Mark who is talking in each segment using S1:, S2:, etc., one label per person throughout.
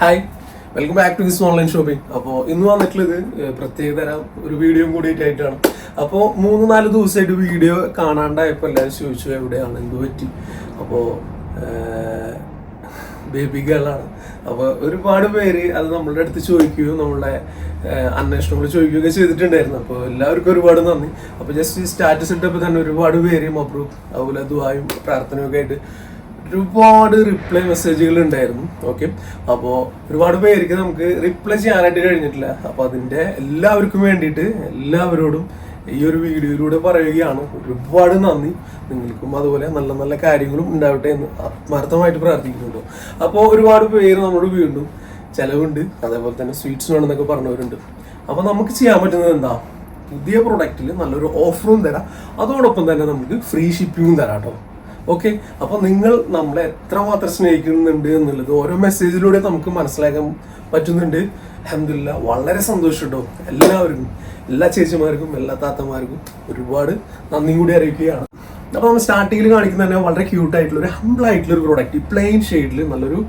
S1: Hi welcome back to this online shopping അപ്പോൾ ഇന്ന് വന്നിട്ടുള്ളത് പ്രത്യേക തരം ഒരു വീഡിയോ കൂടിയിട്ടായിട്ടാണ്. അപ്പോൾ മൂന്ന് നാല് ദിവസമായിട്ട് വീഡിയോ കാണാണ്ടായപ്പോൾ എല്ലാവരും ചോദിച്ചു എവിടെയാണ്? എന്ത് പറ്റി? അപ്പോൾ ബേബി ഗേളാണ് അപ്പോൾ ഒരുപാട് പേര് അത് നമ്മളുടെ അടുത്ത് ചോദിക്കുകയും നമ്മളുടെ അന്വേഷണങ്ങൾ ചോദിക്കുകയൊക്കെ ചെയ്തിട്ടുണ്ടായിരുന്നു. അപ്പോൾ എല്ലാവർക്കും ഒരുപാട് നന്ദി. അപ്പോൾ ജസ്റ്റ് ഈ സ്റ്റാറ്റസ് ഇട്ടപ്പോൾ തന്നെ ഒരുപാട് പേര് മബ്രൂ അതുപോലെ ദുബായും പ്രാർത്ഥനയൊക്കെ ആയിട്ട് ഒരുപാട് റിപ്ലൈ മെസ്സേജുകൾ ഉണ്ടായിരുന്നു. ഓക്കെ അപ്പോൾ ഒരുപാട് പേർക്ക് നമുക്ക് റിപ്ലൈ ചെയ്യാനായിട്ട് കഴിഞ്ഞിട്ടില്ല. അപ്പോൾ അതിന്റെ എല്ലാവർക്കും വേണ്ടിയിട്ട് എല്ലാവരോടും ഈ ഒരു വീഡിയോയിലൂടെ പറയുകയാണ്. ഒരുപാട് നന്ദി. നിങ്ങൾക്കും അതുപോലെ നല്ല നല്ല കാര്യങ്ങളും ഉണ്ടാവട്ടെ എന്ന് ആത്മാർത്ഥമായിട്ട് പ്രാർത്ഥിക്കുന്നുണ്ടോ. അപ്പോൾ ഒരുപാട് പേര് നമ്മളോട് വീണ്ടും ചിലവുണ്ട്. അതേപോലെ തന്നെ സ്വീറ്റ്സ് വേണമെന്നൊക്കെ പറഞ്ഞവരുണ്ട്. അപ്പോൾ നമുക്ക് ചെയ്യാൻ പറ്റുന്നത് എന്താ? പുതിയ പ്രൊഡക്റ്റിൽ നല്ലൊരു ഓഫറും തരാം. അതോടൊപ്പം തന്നെ നമുക്ക് ഫ്രീ ഷിപ്പിങ്ങും തരാം കേട്ടോ. ഓക്കെ അപ്പൊ നിങ്ങൾ നമ്മളെ എത്രമാത്രം സ്നേഹിക്കുന്നുണ്ട് എന്നുള്ളത് ഓരോ മെസ്സേജിലൂടെ നമുക്ക് മനസ്സിലാക്കാൻ പറ്റുന്നുണ്ട്. അഹമ്മദില്ല വളരെ സന്തോഷം കേട്ടോ എല്ലാവർക്കും എല്ലാ ചേച്ചിമാർക്കും എല്ലാ താത്തമാർക്കും ഒരുപാട് നന്ദി കൂടി അറിയിക്കുകയാണ്. അപ്പൊ നമ്മൾ സ്റ്റാർട്ടിങ്ങിൽ കാണിക്കുന്ന തന്നെ വളരെ ക്യൂട്ട് ആയിട്ടുള്ള ഒരു ഹംബിൾ ആയിട്ടുള്ള ഒരു പ്രോഡക്റ്റ് പ്ലെയിൻ ഷെയ്ഡിൽ നല്ലൊരു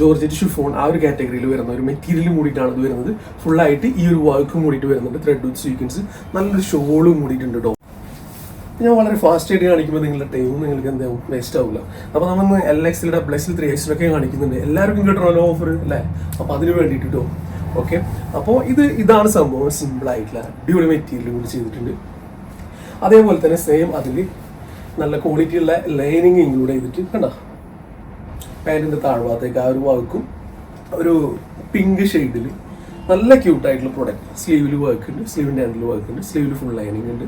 S1: ജോർജറ്റ് ഷിഫോൺ ആ ഒരു കാറ്റഗറിയിൽ വരുന്ന ഒരു മെറ്റീരിയൽ കൂടിയിട്ടാണ് ഇത് വരുന്നത്. ഫുള്ളായിട്ട് ഈ ഒരു വർക്കും കൂടിയിട്ട് വരുന്നുണ്ട്. ത്രെഡ് വിത്ത് സീക്വൻസ് നല്ലൊരു ഷോളും കൂടിയിട്ടുണ്ട് കേട്ടോ ഞാൻ വളരെ ഫാസ്റ്റ് ആയിട്ട് കാണിക്കുമ്പോൾ നിങ്ങളുടെ ടൈം നിങ്ങൾക്ക് എന്താ വേസ്റ്റ് ആവില്ല അപ്പോൾ നമ്മൾ എൽ എക്സിൽ ഡബിൾ എക്സിൽ ത്രീ എക്സിലൊക്കെ കാണിക്കുന്നുണ്ട്. എല്ലാവർക്കും കിട്ടണമല്ലോ ഓഫർ അല്ലേ? അപ്പോൾ അതിന് വേണ്ടിയിട്ട് കേട്ടോ ഓക്കെ അപ്പോൾ ഇത് ഇതാണ് സംഭവം. സിമ്പിൾ ആയിട്ടുള്ള അടിപൊളി മെറ്റീരിയൽ കൂടി ചെയ്തിട്ടുണ്ട്. അതേപോലെ തന്നെ സെയിം അതിൽ നല്ല ക്വാളിറ്റി ഉള്ള ലൈനിങ് ഇൻക്ലൂഡ് ചെയ്തിട്ട് കണ്ട? പാന്റിന്റെ താഴ്ഭാഗത്തേക്ക് ആ ഒരു വർക്കും ഒരു പിങ്ക് ഷെയ്ഡിൽ നല്ല ക്യൂട്ടായിട്ടുള്ള പ്രോഡക്റ്റ് സ്ലീവിൽ വർക്ക് ഉണ്ട്. സ്ലീവിന്റെ ഹാൻഡിൽ വർക്ക് ഉണ്ട്. സ്ലീവിൽ ഫുൾ ലൈനിങ് ഉണ്ട്.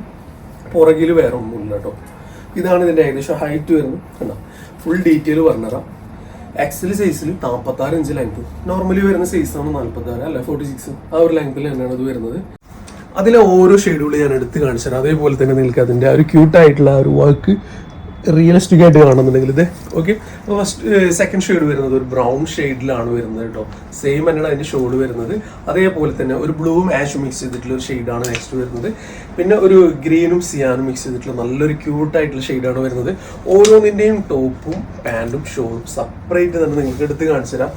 S1: പുറകിൽ വേറെ ഒന്നുമില്ല കേട്ടോ. ഇതാണ് ഇതിന്റെ ഏകദേശം ഹൈറ്റ് വരുന്നത് കണ്ടോ? ഫുൾ ഡീറ്റെയിൽ പറഞ്ഞതാണ് എക്സൽ സൈസിൽ നാൽപ്പത്താറ് ഇഞ്ച് ലെങ്ത് നോർമലി വരുന്ന സൈസാണ് നാൽപ്പത്താറ് അല്ല ഫോർട്ടി സിക്സ് ആ ഒരു ലെങ്ത്തിൽ തന്നെയാണ് ഇത് വരുന്നത്. അതിലെ ഓരോ ഷെഡ്യൂൾ ഞാൻ എടുത്ത് കാണിച്ചു തരാം. അതേപോലെ തന്നെ നിങ്ങൾക്ക് അതിന്റെ ആ ഒരു ക്യൂട്ടായിട്ടുള്ള ആ ഒരു വർക്ക് റിയലിസ്റ്റിക് ആയിട്ട് കാണുന്നുണ്ടെങ്കിൽ ഇത് ഓക്കെ ഫസ്റ്റ് സെക്കൻഡ് ഷെയ്ഡ് വരുന്നത് ഒരു ബ്രൗൺ ഷെയ്ഡിലാണ് വരുന്നത് കേട്ടോ സെയിം തന്നെയാണ് അതിന്റെ ഷോഡ് വരുന്നത്. അതേപോലെ തന്നെ ഒരു ബ്ലൂവും ആഷും മിക്സ് ചെയ്തിട്ടുള്ള ഒരു ഷെയ്ഡാണ് നെക്സ്റ്റ് വരുന്നത്. പിന്നെ ഒരു ഗ്രീനും സിയാനും മിക്സ് ചെയ്തിട്ടുള്ള നല്ലൊരു ക്യൂട്ടായിട്ടുള്ള ഷെയ്ഡാണ് വരുന്നത്. ഓരോന്നിന്റെയും ടോപ്പും പാന്റും ഷോളും സെപ്പറേറ്റ് തന്നെ നിങ്ങൾക്ക് എടുത്ത് കാണിച്ചു തരാം.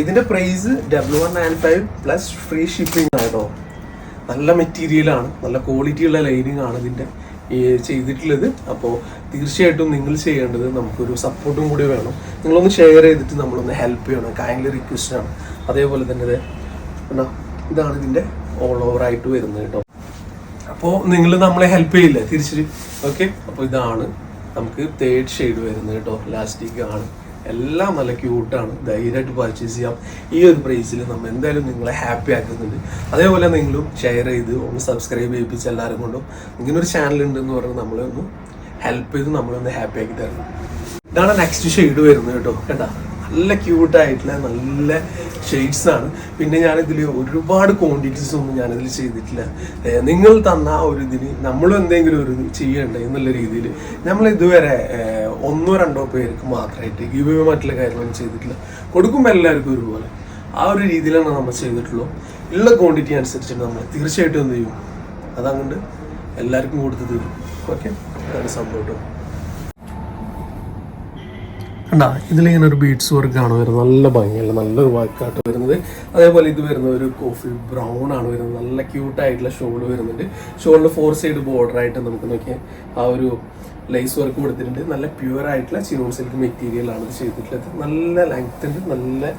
S1: ഇതിന്റെ price double one nine five plus free shipping ആണ് കേട്ടോ നല്ല മെറ്റീരിയലാണ് നല്ല ക്വാളിറ്റി ഉള്ള ലൈനിങ് ആണ് ഇതിന്റെ ചെയ്തിട്ടുള്ളത്. അപ്പോൾ തീർച്ചയായിട്ടും നിങ്ങൾ ചെയ്യേണ്ടത് നമുക്കൊരു സപ്പോർട്ടും കൂടി വേണം. നിങ്ങളൊന്ന് ഷെയർ ചെയ്തിട്ട് നമ്മളൊന്ന് ഹെൽപ്പ് ചെയ്യണം. കൈൻഡ്ലി റിക്വസ്റ്റ് ആണ്. അതേപോലെ തന്നെ കണ്ടോ? ഇതാണ് ഇതിന്റെ ഓൾ ഓവർ ആയിട്ട് വരുന്നത് കേട്ടോ. അപ്പോൾ നിങ്ങൾ നമ്മളെ ഹെൽപ്പ് ചെയ്യില്ല? തിരിച്ചിട്ട് ഓക്കെ അപ്പോൾ ഇതാണ് നമുക്ക് തേർഡ് ഷെയ്ഡ് വരുന്നത് കേട്ടോ. ലാസ്റ്റിക് ആണ്. എല്ലാം നല്ല ക്യൂട്ടാണ് ധൈര്യമായിട്ട് പർച്ചേസ് ചെയ്യാം. ഈ ഒരു പ്രൈസിൽ നമ്മൾ എന്തായാലും നിങ്ങളെ ഹാപ്പി ആക്കുന്നുണ്ട്. അതേപോലെ നിങ്ങളും ഷെയർ ചെയ്ത് ഒന്ന് സബ്സ്ക്രൈബ് ചെയ്യിപ്പിച്ച് എല്ലാവരും കൊണ്ടും ഇങ്ങനെ ഒരു ചാനൽ ഉണ്ടെന്ന് പറഞ്ഞ് നമ്മളെ ഒന്ന് ഹെൽപ്പ് ചെയ്ത് നമ്മളെ ഒന്ന് ഹാപ്പി ആക്കി തരണം. ഇതാണ് നെക്സ്റ്റ് ഷെയ്ഡ് വരുന്നത് കേട്ടോ. കേട്ടാ നല്ല ക്യൂട്ടായിട്ടുള്ള നല്ല ഷെയ്ഡ്സ് ആണ്. പിന്നെ ഞാനിതിൽ ഒരുപാട് ക്വാണ്ടിറ്റീസ് ഒന്നും ഞാനിതിൽ ചെയ്തിട്ടില്ല. നിങ്ങൾ തന്ന ഒരു ഇതിന് നമ്മളും എന്തെങ്കിലും ഒരു ചെയ്യണ്ട എന്നുള്ള രീതിയിൽ നമ്മൾ ഇതുവരെ ഒന്നോ രണ്ടോ പേർക്ക് മാത്രമായിട്ട് ഗിവ് മറ്റുള്ള കാര്യങ്ങളൊന്നും ചെയ്തിട്ടില്ല. കൊടുക്കുമ്പോൾ എല്ലാവർക്കും ഒരുപോലെ. ആ ഒരു രീതിയിലാണ് നമ്മൾ ചെയ്തിട്ടുള്ളൂ. ഉള്ള ക്വാണ്ടിറ്റി അനുസരിച്ചിട്ട് നമ്മൾ തീർച്ചയായിട്ടും എന്ത് ചെയ്യും? അതങ്ങോട്ട് എല്ലാവർക്കും കൊടുത്ത് തീരും. ഓക്കെ അതാണ് സംഭവം കണ്ടാ ഇതിലിങ്ങനെ ഒരു ബീഡ്സ് വർക്കാണ് വരുന്നത് നല്ല ഭംഗിയുള്ള നല്ലൊരു വർക്കായിട്ട് വരുന്നത്. അതേപോലെ ഇത് വരുന്ന ഒരു കോഫി ബ്രൗൺ ആണ് വരുന്നത്. നല്ല ക്യൂട്ടായിട്ടുള്ള ഷോൾ വരുന്നുണ്ട്. ഷോളിൽ ഫോർ സൈഡ് ബോർഡർ ആയിട്ട് നമുക്ക് നോക്കിയാൽ ആ ഒരു ലൈസ് വർക്ക് കൊടുത്തിട്ടുണ്ട്. നല്ല പ്യുവർ ആയിട്ടുള്ള ചിനോൺ സിൽക്ക് ഇത് ചെയ്തിട്ടുള്ളത്. നല്ല ലെങ്ത് ഉണ്ട്. നല്ല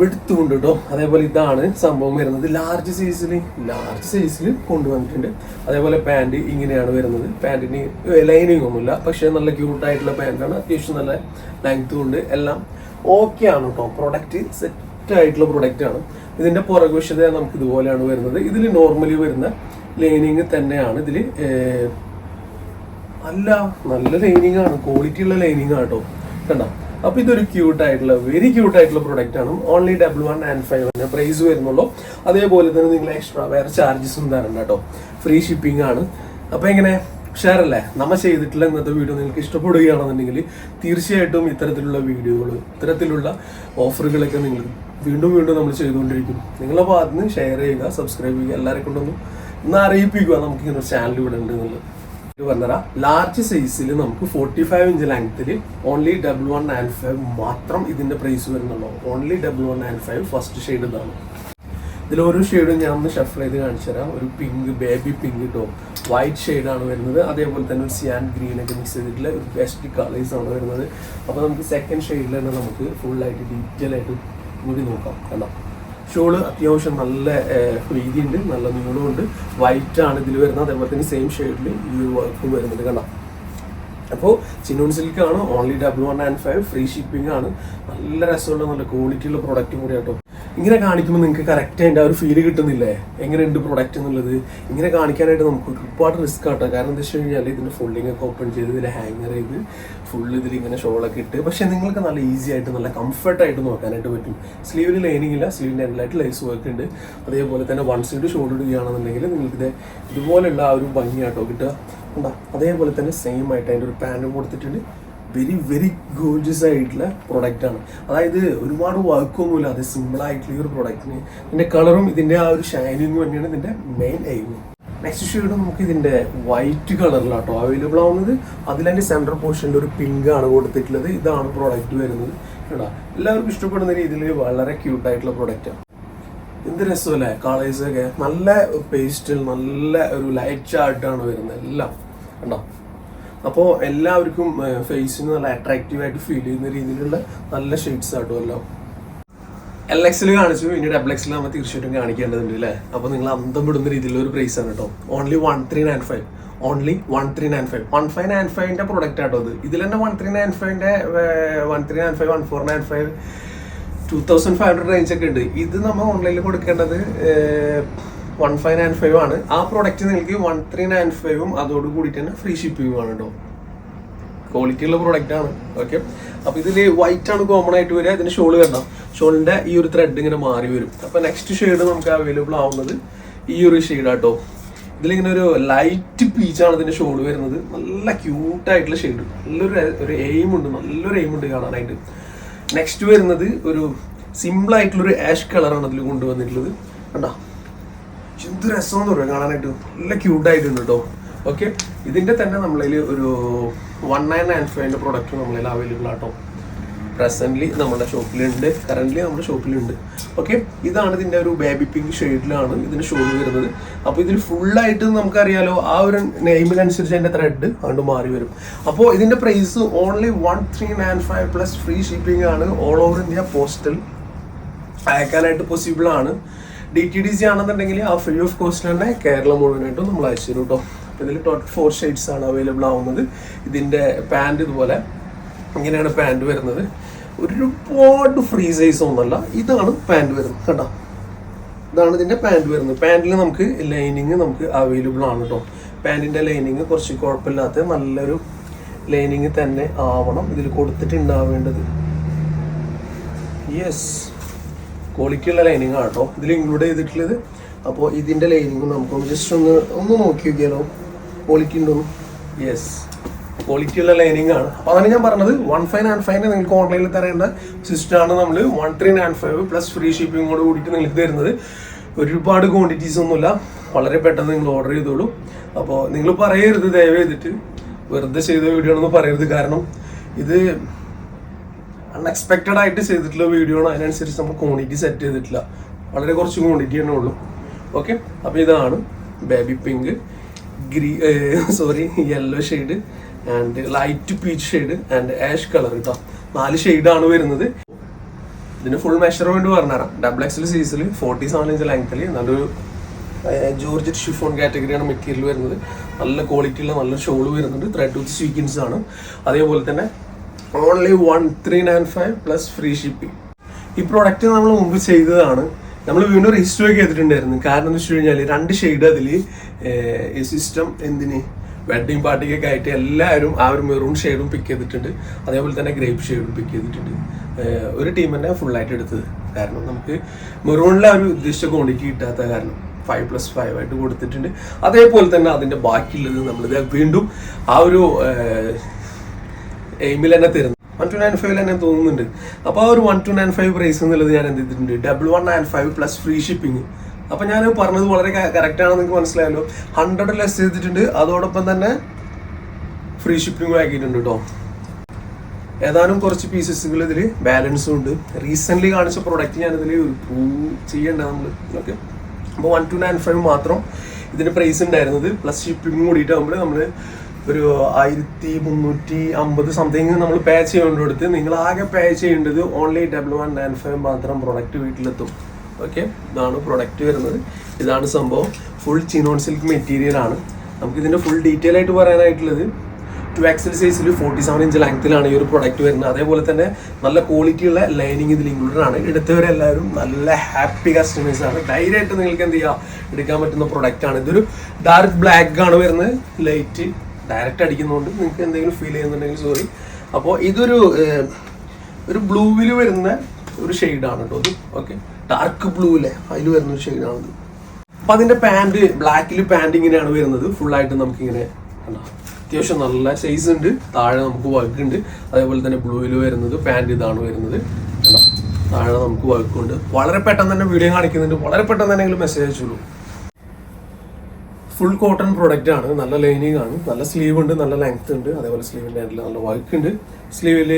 S1: വെടുത്തുകൊണ്ട് കേട്ടോ അതേപോലെ ഇതാണ് സംഭവം വരുന്നത്. ലാർജ് സൈസിൽ ലാർജ് സൈസിൽ കൊണ്ടുവന്നിട്ടുണ്ട്. അതേപോലെ പാന്റ് ഇങ്ങനെയാണ് വരുന്നത്. പാന്റിന് ലൈനിങ് ഒന്നുമില്ല. പക്ഷേ നല്ല ക്യൂട്ടായിട്ടുള്ള പാന്റാണ് അത്യാവശ്യം നല്ല ലെങ്ത്തും ഉണ്ട്. എല്ലാം ഓക്കെ ആണ് കേട്ടോ പ്രൊഡക്റ്റ് സെറ്റ് ആയിട്ടുള്ള പ്രൊഡക്റ്റ് ആണ്. ഇതിന്റെ പുറകുവശത നമുക്ക് ഇതുപോലെയാണ് വരുന്നത്. ഇതിൽ നോർമലി വരുന്ന ലൈനിങ് തന്നെയാണ്. ഇതിൽ അല്ല നല്ല ലൈനിങ് ആണ്. ക്വാളിറ്റി ഉള്ള ലൈനിങ് ആണ് കേട്ടോ കണ്ടോ? അപ്പൊ ഇതൊരു ക്യൂട്ട് ആയിട്ടുള്ള വെരി ക്യൂട്ട് ആയിട്ടുള്ള പ്രൊഡക്റ്റ് ആണ്. Only double one and five price വരുന്നുള്ളൂ. അതേപോലെ തന്നെ നിങ്ങൾ എക്സ്ട്രാ വേറെ ചാർജസും തരണ്ട കേട്ടോ. ഫ്രീ ഷിപ്പിംഗ് ആണ്. അപ്പോൾ എങ്ങനെ? ഷെയർ അല്ലേ? നമ്മൾ ചെയ്തിട്ടുള്ള ഇന്നത്തെ വീഡിയോ നിങ്ങൾക്ക് ഇഷ്ടപ്പെടുകയാണെന്നുണ്ടെങ്കിൽ തീർച്ചയായിട്ടും ഇത്തരത്തിലുള്ള വീഡിയോകൾ ഇത്തരത്തിലുള്ള ഓഫറുകളൊക്കെ നിങ്ങൾ വീണ്ടും വീണ്ടും നമ്മൾ ചെയ്തുകൊണ്ടിരിക്കും. നിങ്ങളെ ഭാഗത്ത് നിന്ന് ഷെയർ ചെയ്യുക സബ്സ്ക്രൈബ് ചെയ്യുക എല്ലാവരെ കൊണ്ടൊന്നും ഒന്ന് അറിയിപ്പിക്കുക. നമുക്കിങ്ങനെ ചാനൽ ഇവിടെ ഉണ്ട് എന്നുള്ളത്. പറഞ്ഞുതരാം ലാർജ് സൈസിൽ നമുക്ക് ഫോർട്ടി ഫൈവ് ഇഞ്ച് ലെങ്ത്തിൽ only double one nine five മാത്രം ഇതിന്റെ പ്രൈസ് വരുന്നുള്ളൂ. Only double one nine five first shade ഇതാണ്. ഇതിൽ ഓരോ ഷെയ്ഡും ഞാൻ ഒന്ന് ഷഫിൾ ചെയ്ത് കാണിച്ചു തരാം. ഒരു പിങ്ക് ബേബി പിങ്ക് കേട്ടോ വൈറ്റ് ഷെയ്ഡാണ് വരുന്നത്. അതേപോലെ തന്നെ ഒരു സിയാൻ ഗ്രീൻ ഒക്കെ മിക്സ് ചെയ്തിട്ടുള്ള ഒരു ബെസ്റ്റ് കളേഴ്സ് ആണ് വരുന്നത്. അപ്പോൾ നമുക്ക് സെക്കൻഡ് ഷെയ്ഡിൽ തന്നെ നമുക്ക് ഫുള്ളായിട്ട് ഡീറ്റെയിൽ ആയിട്ട് കൂടി നോക്കാം. കണ്ടോ? ഷോൾ അത്യാവശ്യം നല്ല വീതിയുണ്ട് നല്ല നീളമുണ്ട് വൈറ്റ് ആണ് ഇതിൽ വരുന്നത്. അതേപോലെ തന്നെ സെയിം ഷെയ്ഡിൽ ഈ വർക്കും വരുന്നുണ്ട് കണ്ടോ? അപ്പോൾ ചിനൂൺ സിൽക്ക് ആണ് only double one and five free shipping ആണ്. നല്ല രസമുള്ള നല്ല ക്വാളിറ്റിയുള്ള പ്രൊഡക്റ്റും കൂടി കേട്ടോ ഇങ്ങനെ കാണിക്കുമ്പോൾ നിങ്ങൾക്ക് കറക്റ്റ് അതിന്റെ ഒരു ഫീൽ കിട്ടുന്നില്ലേ? എങ്ങനെയുണ്ട് പ്രൊഡക്റ്റ് എന്നുള്ളത്? ഇങ്ങനെ കാണിക്കാനായിട്ട് നമുക്ക് ഒരുപാട് റിസ്ക് ആട്ടോ. കാരണം എന്താ വെച്ച് കഴിഞ്ഞാൽ ഇതിന്റെ ഫുള്ളിങ് ഒക്കെ ഓപ്പൺ ചെയ്ത് ഇതിൽ ഹാങ്ങർ ചെയ്ത് ഫുൾ ഇതിൽ ഇങ്ങനെ ഷോളൊക്കെ ഇട്ട്. പക്ഷേ നിങ്ങൾക്ക് നല്ല ഈസി ആയിട്ട് നല്ല കംഫർട്ടായിട്ട് നോക്കാനായിട്ട് പറ്റും. സ്ലീവിൽ ലൈനിങ് ഇല്ല സ്ലീവിന്റെ എൻഡായിട്ട് ലൈസ് വർക്ക് ഉണ്ട്. അതേപോലെ തന്നെ വൺ സൈഡ് ഷോൾഡർ ഇടുകയാണെന്നുണ്ടെങ്കിൽ നിങ്ങൾക്ക് ഇത് ഇതുപോലുള്ള ആ ഒരു ഭംഗിയാട്ടോ കിട്ടുക. അതേപോലെ തന്നെ സെയിം ആയിട്ട് അതിന്റെ ഒരു പാന്റും കൊടുത്തിട്ടുണ്ട്. വെരി വെരി ഗോർജിയസ് ആയിട്ടുള്ള പ്രൊഡക്റ്റ് ആണ്. അതായത് ഒരുപാട് വർക്കൊന്നുമില്ല അത് സിമ്പിൾ ആയിട്ടുള്ള ഈ ഒരു പ്രൊഡക്റ്റിന് ഇതിന്റെ കളറും ഇതിന്റെ ആ ഒരു ഷൈനിങ് തന്നെയാണ് ഇതിന്റെ മെയിൻ എയിം നെക്സ്റ്റ് ഷെയ്ഡ് നമുക്ക് ഇതിന്റെ വൈറ്റ് കളറിലാട്ടോ അവൈലബിൾ ആവുന്നത്. അതിലെന്റെ സെൻട്രൽ പോർഷനിൽ ഒരു പിങ്ക് ആണ് കൊടുത്തിട്ടുള്ളത്. ഇതാണ് പ്രോഡക്റ്റ് വരുന്നത്. കേട്ടോ എല്ലാവർക്കും ഇഷ്ടപ്പെടുന്ന രീതിയിൽ വളരെ ക്യൂട്ട് ആയിട്ടുള്ള പ്രൊഡക്റ്റാണ് എന്ത് രസമല്ലേ? കളേഴ്സ് ഒക്കെ. നല്ല പേസ്റ്റിൽ നല്ല ഒരു ലൈറ്റ് ചാർട്ടാണ് വരുന്നത്. എല്ലാം. കണ്ടോ? അപ്പോൾ എല്ലാവർക്കും ഫേസിന് നല്ല അട്രാക്റ്റീവ് ആയിട്ട് ഫീൽ ചെയ്യുന്ന രീതിയിലുള്ള നല്ല ഷെയ്ഡ്സ് ആട്ടോ അല്ലോ എൽ എക്സിൽ കാണിച്ചു ഇനി ഡബിൾ എക്സിൽ നമ്മൾ തീർച്ചയായിട്ടും കാണിക്കേണ്ടതുണ്ട് അല്ലേ അപ്പോൾ നിങ്ങൾ അന്തം വിടുന്ന രീതിയിലുള്ള ഒരു പ്രൈസ് ആണ് കേട്ടോ only one three nine five only one three nine five one five nine ഫൈവിന്റെ product ആട്ടോ അത് ഇതിൽ തന്നെ one three nine ഫൈവിന്റെ one three nine five one four nine five two thousand five hundred range ഒക്കെ ഉണ്ട്. ഇത് നമ്മൾ ഓൺലൈനിൽ കൊടുക്കേണ്ടത് വൺ ഫൈവ് നയൻ ഫൈവ് ആണ്. ആ പ്രോഡക്റ്റ് നിങ്ങൾക്ക് വൺ ത്രീ നയൻ ഫൈവും അതോട് കൂടിയിട്ട് തന്നെ ഫ്രീ ഷിപ്പിംഗ് ആണ് കേട്ടോ ക്വാളിറ്റി ഉള്ള പ്രോഡക്റ്റ് ആണ്. ഓക്കെ അപ്പൊ ഇതിൽ വൈറ്റ് ആണ് കോമൺ ആയിട്ട് വരിക. ഇതിന് ഷോൾ കണ്ടോ. ഷോളിന്റെ ഈ ഒരു ത്രെഡ് ഇങ്ങനെ മാറി വരും. അപ്പൊ നെക്സ്റ്റ് ഷെയ്ഡ് നമുക്ക് അവൈലബിൾ ആവുന്നത് ഈ ഒരു ഷെയ്ഡ് ആട്ടോ ഇതിലിങ്ങനെ ഒരു ലൈറ്റ് പീച്ചാണ് ഇതിന്റെ ഷോൾ വരുന്നത്. നല്ല ക്യൂട്ട് ആയിട്ടുള്ള ഷെയ്ഡ് നല്ലൊരു ഒരു എയിം ഉണ്ട്. നല്ലൊരു എയിം ഉണ്ട് കാണാനായിട്ട്. നെക്സ്റ്റ് വരുന്നത് ഒരു സിമ്പിൾ ആയിട്ടുള്ള ഒരു ആഷ് കളറാണ് അതിൽ കൊണ്ടുവന്നിട്ടുള്ളത്. കണ്ടോ? എന്ത് രസമെന്ന് പറയാം. കാണാനായിട്ട് നല്ല ക്യൂട്ടായിട്ടുണ്ട് കേട്ടോ ഓക്കെ ഇതിന്റെ തന്നെ നമ്മളതിൽ ഒരു വൺ നയൻ നയൻ ഫൈവിന്റെ പ്രൊഡക്റ്റ് നമ്മളതിൽ അവൈലബിൾ ആട്ടോ. പ്രസന്റ്ലി നമ്മുടെ ഷോപ്പിലുണ്ട് കറന്റ് നമ്മുടെ ഷോപ്പിലുണ്ട് ഓക്കെ ഇതാണ് ഇതിന്റെ ഒരു ബേബി പിങ്ക് ഷെയ്ഡിലാണ് ഇതിന്റെ ഷോൾ വരുന്നത്. അപ്പൊ ഇതിൽ ഫുള്ളായിട്ട് നമുക്കറിയാലോ ആ ഒരു നെയിമിനനുസരിച്ച് അതിന്റെ ത്രെഡ് അതുകൊണ്ട് മാറി വരും. അപ്പോൾ ഇതിന്റെ price only one three nine five plus free shipping ആണ്. ഓൾ ഓവർ ഇന്ത്യ പോസ്റ്റൽ അയക്കാനായിട്ട് പോസിബിൾ ആണ്. ഡി ടി ഡി സി ആണെന്നുണ്ടെങ്കിൽ ആ ഫ്രീ ഓഫ് കോസ്റ്റ് തന്നെ കേരളം മുഴുവനായിട്ടും നമ്മൾ അയച്ചു തരും കേട്ടോ ഇതിൽ ടോട്ടൽ ഫോർ ഷെയ്ഡ്സ് ആണ് അവൈലബിൾ ആവുന്നത്. ഇതിന്റെ പാന്റ് ഇതുപോലെ ഇങ്ങനെയാണ് പാന്റ് വരുന്നത്. ഒരുപാട് ഫ്രീ സൈസ് ഒന്നല്ല ഇതാണ് പാന്റ് വരുന്നത് കേട്ടോ. ഇതാണ് ഇതിന്റെ പാന്റ് വരുന്നത്. പാന്റിൽ നമുക്ക് ലൈനിങ് നമുക്ക് അവൈലബിൾ ആണ് കേട്ടോ പാന്റിന്റെ ലൈനിങ് കുറച്ച് കുഴപ്പമില്ലാത്ത നല്ലൊരു ലൈനിങ് തന്നെ ആവണം. ഇതിൽ കൊടുത്തിട്ടുണ്ടാവേണ്ടത്. യെസ് ക്വാളിറ്റി ഉള്ള ലൈനിങ് ആണ് കേട്ടോ ഇതിൽ ഇൻക്ലൂഡ് ചെയ്തിട്ടുള്ളത്. അപ്പോൾ ഇതിന്റെ ലൈനിങ് നമുക്ക് ജസ്റ്റ് ഒന്ന് ഒന്ന് നോക്കി നോക്കിയാലോ? ക്വാളിറ്റി ഉണ്ടോ? യെസ് ക്വാളിറ്റി ഉള്ള ലൈനിങ് ആണ്. അപ്പോൾ അതാണ് ഞാൻ പറഞ്ഞത്. വൺ ഫൈവ് നയൻ ഫൈവിന് നിങ്ങൾക്ക് ഓൺലൈനിൽ തരേണ്ട സിസ്റ്റമാണ് നമ്മൾ one three nine five plus free ഷിപ്പിങ്ങോട് കൂടിയിട്ട് നിങ്ങൾക്ക് തരുന്നത്. ഒരുപാട് ക്വാണ്ടിറ്റീസ് ഒന്നുമില്ല. വളരെ പെട്ടെന്ന് നിങ്ങൾ ഓർഡർ ചെയ്തോളൂ. അപ്പോൾ നിങ്ങൾ പറയരുത് ദയവ് ചെയ്തിട്ട്. വെറുതെ ചെയ്ത വീഡിയോ ആണെന്ന് പറയരുത്. കാരണം ഇത് അൺഎക്സ്പെക്റ്റഡ് ആയിട്ട് ചെയ്തിട്ടുള്ള വീഡിയോ ആണ് അതിനനുസരിച്ച് നമ്മൾ ക്വാണ്ടിറ്റി സെറ്റ് ചെയ്തിട്ടില്ല. വളരെ കുറച്ച് ക്വാണ്ടിറ്റി തന്നെ ഉള്ളൂ. ഓക്കെ അപ്പോൾ ഇതാണ് baby pink Shri sorry yellow shade and light peach shade and ash colour കേട്ടോ നാല് ഷെയ്ഡാണ് വരുന്നത്. ഇതിന് ഫുൾ മെഷർമെന്റ് പറഞ്ഞുതരാം. ഡബിൾ എക്സൽ സീസിൽ ഫോർട്ടി സെവൻ ഇഞ്ച് ലെങ്ത്തിൽ നല്ലൊരു ജോർജറ്റ് ഷിഫോൺ കാറ്റഗറിയാണ് മെറ്റീരിയൽ വരുന്നത്. നല്ല ക്വാളിറ്റിയുള്ള നല്ല ഷോൾ വരുന്നുണ്ട്. ത്രെഡ് വിത്ത് സ്വീക്കിൻസ് ആണ്. അതേപോലെ തന്നെ only one three nine five plus free shipping ഈ പ്രോഡക്റ്റ് നമ്മൾ മുമ്പ് ചെയ്തതാണ്. നമ്മൾ വീണ്ടും രജിസ്റ്റർ ചെയ്തിട്ടുണ്ടായിരുന്നു. കാരണം എന്ന് വെച്ച് കഴിഞ്ഞാൽ രണ്ട് ഷെയ്ഡ് അതിൽ ഈ സിസ്റ്റം എന്തിന്? വെഡിങ് പാർട്ടിക്കൊക്കെ ആയിട്ട് എല്ലാവരും ആ ഒരു മെറൂൺ ഷെയ്ഡും പിക്ക് ചെയ്തിട്ടുണ്ട്. അതേപോലെ തന്നെ ഗ്രേപ്പ് ഷെയ്ഡും പിക്ക് ചെയ്തിട്ടുണ്ട്. ഒരു ടീം തന്നെ ഫുള്ളായിട്ട് എടുത്തത്. കാരണം നമുക്ക് മെറൂണിലെ ആ ഒരു ഉദ്ദേശിച്ച ക്വാണ്ടിറ്റി കിട്ടാത്ത കാരണം ഫൈവ് പ്ലസ് ഫൈവ് ആയിട്ട് കൊടുത്തിട്ടുണ്ട്. അതേപോലെ തന്നെ അതിന്റെ ബാക്കിയുള്ളത് നമ്മളിത് വീണ്ടും ആ ഒരു എയിമിൽ തന്നെ തരുന്നത് വൺ ടു നയൻ ഫൈവ് തന്നെ തോന്നുന്നുണ്ട്. അപ്പോൾ ആ ഒരു one two nine five price എന്നുള്ളത് ഞാൻ എന്ത് ചെയ്തിട്ടുണ്ട്? Double one nine five plus free shipping അപ്പോൾ ഞാൻ പറഞ്ഞത് വളരെ കറക്റ്റ് ആണെന്ന് നിങ്ങൾക്ക് മനസ്സിലായല്ലോ. ഹൺഡ്രഡ് ലെസ് ചെയ്തിട്ടുണ്ട്. അതോടൊപ്പം തന്നെ ഫ്രീ ഷിപ്പിംഗും ആക്കിയിട്ടുണ്ട് കേട്ടോ ഏതാനും കുറച്ച് പീസസുകൾ ഇതിൽ ബാലൻസും ഉണ്ട്. റീസെന്റ് കാണിച്ച പ്രൊഡക്റ്റ് ഞാൻ ഇതിൽ പ്രൂവ് ചെയ്യണ്ട നമ്മൾ ഓക്കെ അപ്പോൾ വൺ ടു നയൻ ഫൈവ് മാത്രം ഇതിന് പ്രൈസ് ഉണ്ടായിരുന്നത്. പ്ലസ് ഷിപ്പിംഗ് കൂടിയിട്ടാകുമ്പോൾ നമ്മൾ ഒരു ആയിരത്തി മുന്നൂറ്റി അമ്പത് സംതിങ് നമ്മൾ പേ ചെയ്യേണ്ട കൊടുത്ത് നിങ്ങൾ ആകെ പേ ചെയ്യേണ്ടത് only double one nine five മാത്രം പ്രൊഡക്റ്റ് വീട്ടിലെത്തും. ഓക്കെ ഇതാണ് പ്രൊഡക്റ്റ് വരുന്നത്. ഇതാണ് സംഭവം. ഫുൾ ചിനോൺ സിൽക്ക് മെറ്റീരിയൽ ആണ്. നമുക്കിതിന്റെ ഫുൾ ഡീറ്റെയിൽ ആയിട്ട് പറയാനായിട്ടുള്ളത് ടു എക്സൽ സൈസിൽ ഫോർട്ടി സെവൻ ഇഞ്ച് ലെങ്ത്തിലാണ് ഈ ഒരു പ്രൊഡക്റ്റ് വരുന്നത്. അതേപോലെ തന്നെ നല്ല ക്വാളിറ്റിയുള്ള ലൈനിങ് ഇതിൽ ഇൻക്ലൂഡഡ് ആണ്. എടുത്തവരെല്ലാവരും നല്ല ഹാപ്പി കസ്റ്റമേഴ്സ് ആണ്. ഡയറക്റ്റ് നിങ്ങൾക്ക് എന്ത് ചെയ്യാം? എടുക്കാൻ പറ്റുന്ന പ്രൊഡക്റ്റ് ആണ്. ഇതൊരു ഡാർക്ക് ബ്ലാക്ക് ആണ് വരുന്നത്. ലൈറ്റ് ഡയറക്റ്റ് അടിക്കുന്നതുകൊണ്ട് നിങ്ങൾക്ക് എന്തെങ്കിലും ഫീൽ ചെയ്യുന്നുണ്ടെങ്കിൽ സോറി അപ്പോൾ ഇതൊരു ഒരു ബ്ലൂവിൽ വരുന്ന ഒരു ഷെയ്ഡാണ് കേട്ടോ ഇത്. ഓക്കെ ഡാർക്ക് ബ്ലൂവിലെ അതിൽ വരുന്ന ഒരു ഷെയ്ഡാണിത് അപ്പം അതിന്റെ പാന്റ് ബ്ലാക്കിൽ പാന്റ് ഇങ്ങനെയാണ് വരുന്നത്. ഫുള്ളായിട്ട് നമുക്കിങ്ങനെ അത്യാവശ്യം നല്ല സൈസ് ഉണ്ട്. താഴെ നമുക്ക് വർക്ക് ഉണ്ട്. അതേപോലെ തന്നെ ബ്ലൂവിൽ വരുന്നത് പാന്റ് ഇതാണ് വരുന്നത്. താഴെ നമുക്ക് വർക്ക് ഉണ്ട്. വളരെ പെട്ടെന്ന് തന്നെ വീഡിയോ കാണിക്കുന്നുണ്ട്. വളരെ പെട്ടെന്ന് തന്നെ മെസ്സേജ് അയച്ചോളൂ ഫുൾ കോട്ടൺ പ്രൊഡക്റ്റ് ആണ്. നല്ല ലൈനിങ് ആണ്. നല്ല സ്ലീവ് ഉണ്ട് നല്ല ലെങ്ത് ഉണ്ട്. അതേപോലെ സ്ലീവിന്റെ ഹാൻഡിൽ നല്ല വർക്ക് ഉണ്ട്. സ്ലീവിൽ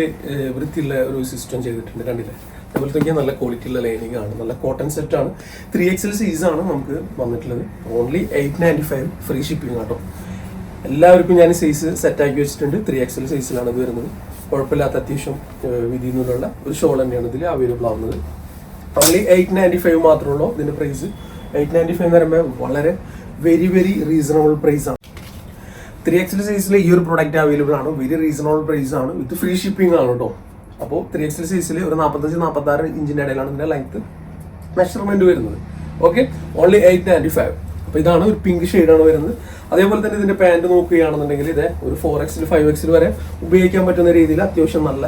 S1: വൃത്തിയുള്ള ഒരു സിസ്റ്റം ചെയ്തിട്ടുണ്ട് കണ്ടില്ലേ? അതുപോലെ തന്നെ നല്ല ക്വാളിറ്റി ഉള്ള ലൈനിങ് ആണ്. നല്ല കോട്ടൺ സെറ്റ് ആണ്. ത്രീ എക്സൽ സൈസ് ആണ് നമുക്ക് വന്നിട്ടുള്ളത്. Only eight ninety five free shipping ആട്ടോ എല്ലാവർക്കും ഞാൻ സൈസ് സെറ്റ് ആക്കി വെച്ചിട്ടുണ്ട്. ത്രീ എക്സൽ സൈസിലാണ് ഇത് വരുന്നത്. കുഴപ്പമില്ലാത്ത അത്യാവശ്യം വിധി നിന്നുള്ള ഒരു ഷോൾ തന്നെയാണ് ഇതിൽ അവൈലബിൾ ആവുന്നത്. ഓൺലി എയ്റ്റ് നയന്റി ഫൈവ് മാത്രമേ ഉള്ളൂ ഇതിന്റെ പ്രൈസ് എയ്റ്റ് നയന്റി ഫൈവ് എന്ന് പറയുമ്പോൾ വളരെ വെരി വെരി റീസണബിൾ പ്രൈസ് ആണ്. ത്രീ എക്സൽ സൈസിൽ ഈ ഒരു പ്രൊഡക്റ്റ് അവൈലബിൾ ആണ്. വെരി റീസണബിൾ പ്രൈസ് ആണ്. വിത്ത് ഫ്രീ ഷിപ്പിംഗ് ആണ് കേട്ടോ അപ്പോൾ ത്രീ എക്സൽ സൈസിൽ ഒരു നാൽപ്പത്തഞ്ച് നാൽപ്പത്തി ആറ് ഇഞ്ചിന്റെ ഇടയിലാണ് ഇതിന്റെ ലെങ്ത് മെഷർമെന്റ് വരുന്നത്. Okay only eight ninety five അപ്പോൾ ഇതാണ് ഒരു പിങ്ക് ഷെയ്ഡാണ് വരുന്നത്. അതേപോലെ തന്നെ ഇതിന്റെ പാന്റ് നോക്കുകയാണെന്നുണ്ടെങ്കിൽ ഇത് ഒരു ഫോർ എക്സിൽ ഫൈവ് എക്സിൽ വരെ ഉപയോഗിക്കാൻ പറ്റുന്ന രീതിയിൽ അത്യാവശ്യം നല്ല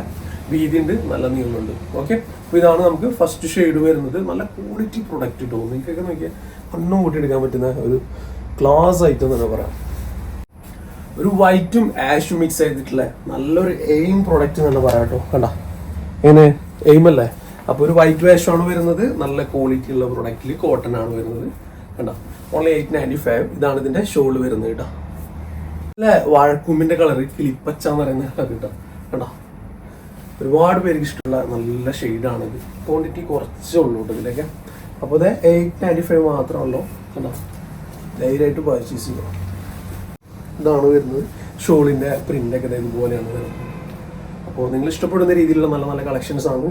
S1: വീതിയുണ്ട് നല്ല നീളമുണ്ട്. ഓക്കെ അപ്പോൾ ഇതാണ് നമുക്ക് ഫസ്റ്റ് ഷെയ്ഡ് വരുന്നത്. നല്ല ക്വാളിറ്റി പ്രൊഡക്റ്റ് കിട്ടും നിങ്ങൾക്കൊക്കെ നോക്കിയാൽ കണ്ണും കൂട്ടി എടുക്കാൻ പറ്റുന്ന ഒരു ക്ലാസ് ഐറ്റം തന്നെ പറയാം. ഒരു വൈറ്റും ആഷും മിക്സ് ചെയ്തിട്ടുള്ള നല്ലൊരു എയിം പ്രൊഡക്റ്റ് തന്നെ പറയാം കേട്ടോ. കണ്ട? എങ്ങനെ എയിം അല്ലേ? അപ്പോൾ ഒരു വൈറ്റ് ആഷ് ആണ് വരുന്നത്. നല്ല ക്വാളിറ്റി ഉള്ള പ്രൊഡക്റ്റിൽ കോട്ടൺ ആണ് വരുന്നത്. കണ്ട? ഓൺലി എയ്റ്റ് നയന്റി ഫൈവ് ഇതാണ് ഇതിന്റെ ഷോൾ വരുന്നത് കേട്ടോ. നല്ല വാഴക്കൂമ്പിന്റെ കളർ കിളിപ്പച്ച എന്ന് പറയുന്ന കളർ കേട്ടോ. കണ്ടോ? ഒരുപാട് പേർക്ക് ഇഷ്ടമുള്ള നല്ല ഷെയ്ഡാണിത് ക്വാണ്ടിറ്റി കുറച്ചേ ഉള്ളൂ കേട്ടോ ഇതിലൊക്കെ. അപ്പോൾ ഇത് എയ്റ്റ് നയന്റി ഫൈവ് മാത്രമല്ലോ കണ്ടോ? ധൈര്യമായിട്ട് പർച്ചേസ് ചെയ്യുക ഇതാണ് വരുന്നത്. ഒക്കെ ദേ ഇതുപോലെയാണ് വരുന്നത്. അപ്പോൾ നിങ്ങൾ ഇഷ്ടപ്പെടുന്ന രീതിയിലുള്ള നല്ല നല്ല കളക്ഷൻസ് ആണ്.